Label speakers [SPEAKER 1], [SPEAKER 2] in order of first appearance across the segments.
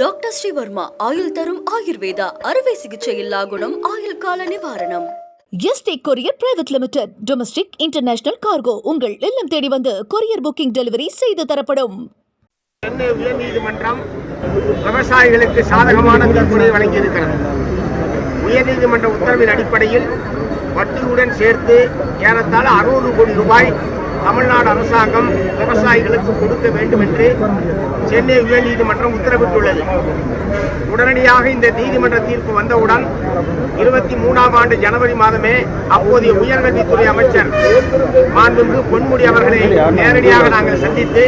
[SPEAKER 1] doctor Sreevarma ஆயுள் தரும் ஆயுர்வேதா அறுவை சிகிச்சை இல்லா குணம் ஆயுள் கால நிவாரணம் ST courier private limited domestic international cargo உங்கள் இல்லம் தேடி வந்து கொரியர் புக்கிங் டெலிவரி செய்து தரப்படும்
[SPEAKER 2] உயர்நீதிமன்றம் விவசாயிகளுக்கு சாதகமான தீர்ப்புரை வழங்கியிருக்கிறது உயர்நீதிமன்ற உத்தரவின் அடிப்படையில் வட்டியுடன் சேர்த்து ஏறத்தாழ அறுபது கோடி ரூபாய் தமிழ்நாடு அரசாங்கம் விவசாயிகளுக்கு கொடுக்க வேண்டும் என்று சென்னை உயர்நீதிமன்றம் உத்தரவிட்டுள்ளது உடனடியாக இந்த நீதிமன்ற தீர்ப்பு வந்தவுடன் இருபத்தி மூணாம் ஆண்டு ஜனவரி மாதமே அப்போதைய உயர்கல்வித்துறை அமைச்சர் மாண்புமிகு பொன்முடி அவர்களை நேரடியாக நாங்கள் சந்தித்து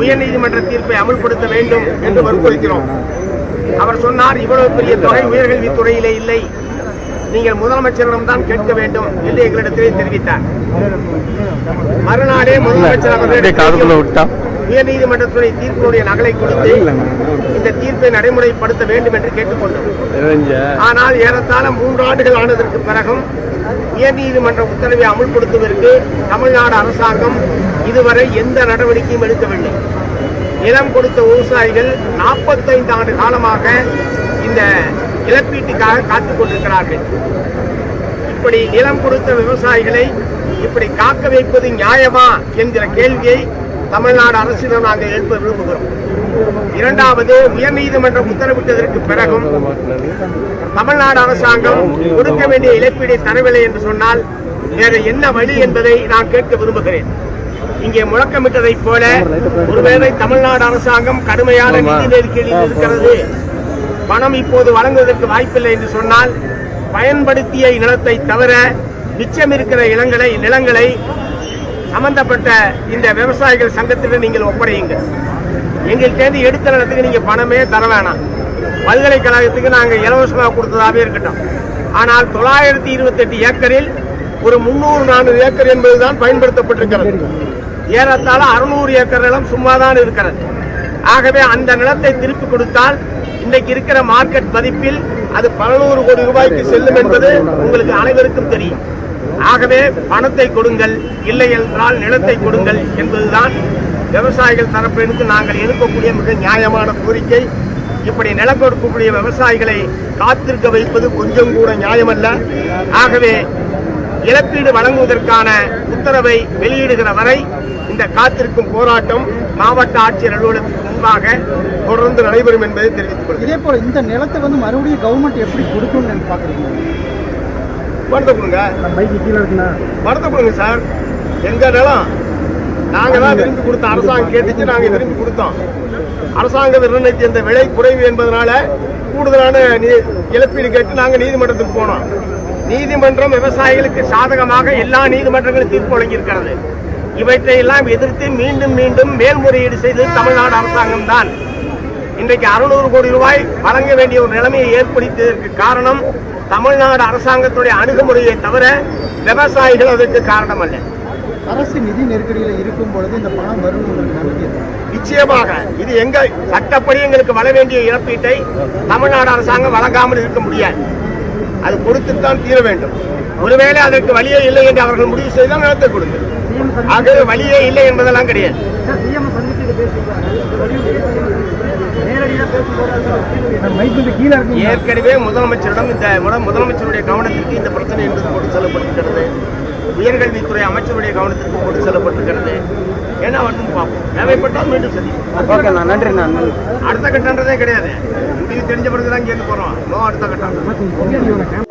[SPEAKER 2] உயர்நீதிமன்ற தீர்ப்பை அமல்படுத்த வேண்டும் என்று வற்புறுத்தினோம் அவர் சொன்னார் இவ்வளவு பெரிய தொகை உயர்கல்வித்துறையிலே இல்லை நீங்கள் முதலமைச்சரிடம் தான் கேட்க வேண்டும் என்று எங்களிடத்திலே தெரிவித்தார் மறுநாளே முதலமைச்சர் உயர் நீதிமன்றத்துறை தீர்ப்பினுடைய நகலை கொடுத்து இந்த தீர்ப்பை நடைமுறைப்படுத்த வேண்டும் என்று கேட்டுக்கொண்டோம் ஆனால் ஏறத்தாழ மூன்று ஆண்டுகள் ஆனதற்கு பிறகும் உயர் நீதிமன்ற உத்தரவை அமுல்படுத்துவதற்கு தமிழ்நாடு அரசாங்கம் இதுவரை எந்த நடவடிக்கையும் எடுக்கவில்லை நிலம் கொடுத்த விவசாயிகள் நாற்பத்தைந்து ஆண்டு காலமாக இந்த இழப்பீட்டுக்காக காத்துக் கொண்டிருக்கிறார்கள் இப்படி நிலம் கொடுத்த விவசாயிகளை இப்படி காக்க வைப்பது நியாயமா என்கிற கேள்வியை தமிழ்நாடு அரசிடம் நாங்கள் எழுப்ப விரும்புகிறோம் இரண்டாவது நீதிமன்றம் உத்தரவிட்டதற்கு பிறகும் தமிழ்நாடு அரசாங்கம் கொடுக்க வேண்டிய இழப்பீடை தரவில்லை என்று சொன்னால் வேற என்ன வழி என்பதை நான் கேட்க விரும்புகிறேன் இங்கே முழக்கமிட்டதைப் போல ஒருவேளை தமிழ்நாடு அரசாங்கம் கடுமையான நிதி நெருக்கடியில் இருக்கிறது பணம் இப்போது வழங்குவதற்கு வாய்ப்பில்லை என்று சொன்னால் பயன்படுத்திய நிலத்தை தவிர மிச்சம் இருக்கிற இளங்களை நிலங்களை சம்பந்தப்பட்ட இந்த விவசாயிகள் சங்கத்திற்கு நீங்கள் ஒப்படையுங்க எங்கள்கிட்ட எடுத்த நிலத்துக்கு நீங்கள் பணமே தர வேணாம் பல்கலைக்கழகத்துக்கு நாங்கள் இலவசமாக கொடுத்ததாகவே இருக்கட்டும் ஆனால் தொள்ளாயிரத்தி இருபத்தெட்டு ஏக்கரில் ஒரு முந்நூறு நானூறு ஏக்கர் என்பதுதான் பயன்படுத்தப்பட்டிருக்கிறது ஏறத்தாழ அறுநூறு ஏக்கர் நிலம் சும்மா தான் இருக்கிறது ஆகவே அந்த நிலத்தை திருப்பி கொடுத்தால் இன்னைக்கு இருக்கிற மார்க்கெட் மதிப்பில் அது பதினோரு கோடி ரூபாய்க்கு செல்லும் என்பது உங்களுக்கு அனைவருக்கும் தெரியும் ஆகவே பணத்தை கொடுங்கள் இல்லை என்றால் நிலத்தை கொடுங்கள் என்பதுதான் விவசாயிகள் தரப்பிலிருந்து நாங்கள் எடுக்கக்கூடிய மிக நியாயமான கோரிக்கை இப்படி நிலம் கொடுக்கக்கூடிய விவசாயிகளை காத்திருக்க வைப்பது கொஞ்சம் கூட நியாயமல்ல ஆகவே இழப்பீடு வழங்குவதற்கான உத்தரவை வெளியிடுகிற வரை இந்த காத்திருக்கும் போராட்டம் மாவட்ட ஆட்சியர் அலுவலகத்துக்கு சிறப்பாக தொடர்ந்து நடைபெறும் என்பதை தெரிவித்துக்
[SPEAKER 3] கொள்கிறேன் இதே போல இந்த நிலத்தை வந்து மறுபடியும் கவர்மெண்ட் எப்படி கொடுக்கணும்னு பாக்குறீங்க படத்தை கொடுங்க பைக்கு கீழே இருக்குண்ணா
[SPEAKER 2] படத்தை கொடுங்க சார் எங்க நிலம் நாங்க தான் விரும்பி கொடுத்தோம் அரசாங்கம் கேட்டுச்சு நாங்க விரும்பி கொடுத்தோம் அரசாங்கம் நிர்ணயித்த இந்த விலை குறைவு என்பதனால கூடுதலான இழப்பீடு கேட்டு நாங்கள் நீதிமன்றத்துக்கு போனோம் நீதிமன்றம் விவசாயிகளுக்கு சாதகமாக எல்லா நீதிமன்றங்களும் தீர்ப்பு வழங்கியிருக்கிறது இவற்றையெல்லாம் எதிர்த்து மீண்டும் மீண்டும் மேல்முறையீடு செய்து தமிழ்நாடு அரசாங்கம் தான் இன்றைக்கு அறுநூறு கோடி ரூபாய் வழங்க வேண்டிய ஒரு நிலைமையை ஏற்படுத்தியதற்கு காரணம் தமிழ்நாடு அரசாங்கத்துடைய அணுகுமுறையை தவிர விவசாயிகள் அதற்கு காரணம் அல்ல
[SPEAKER 3] அரசு நிதி நெருக்கடியில் இருக்கும் பொழுது இந்த பணம் வரும்
[SPEAKER 2] நிச்சயமாக இது எங்க சட்டப்படி எங்களுக்கு வர வேண்டிய இழப்பீட்டை தமிழ்நாடு அரசாங்கம் வழங்காமல் இருக்க முடியாது அது கொடுத்துத்தான் தீர வேண்டும் ஒருவேளை அதற்கு வழியே இல்லை என்று அவர்கள் முடிவு செய்தால் நடத்த கொடுங்கள் ஆகவே வழியே இல்லை என்பதெல்லாம் கிடையாது ஏற்கனவே முதலமைச்சரிடம் இந்த முதலமைச்சருடைய கவனத்திற்கு இந்த பிரச்சனை என்பது கொண்டு செல்லப்பட்டிருக்கிறது உயர்கல்வித்துறை அமைச்சருடைய கவனத்திற்கு கொண்டு செல்லப்பட்டிருக்கிறது ஏன்னா பார்ப்போம் தேவைப்பட்டால் மீண்டும்
[SPEAKER 3] சரி நன்றி நான்
[SPEAKER 2] அடுத்த கட்டன்றதே கிடையாது உங்களுக்கு தெரிஞ்ச பிறகுதான் கேட்டு போறோம் அடுத்த கட்டம்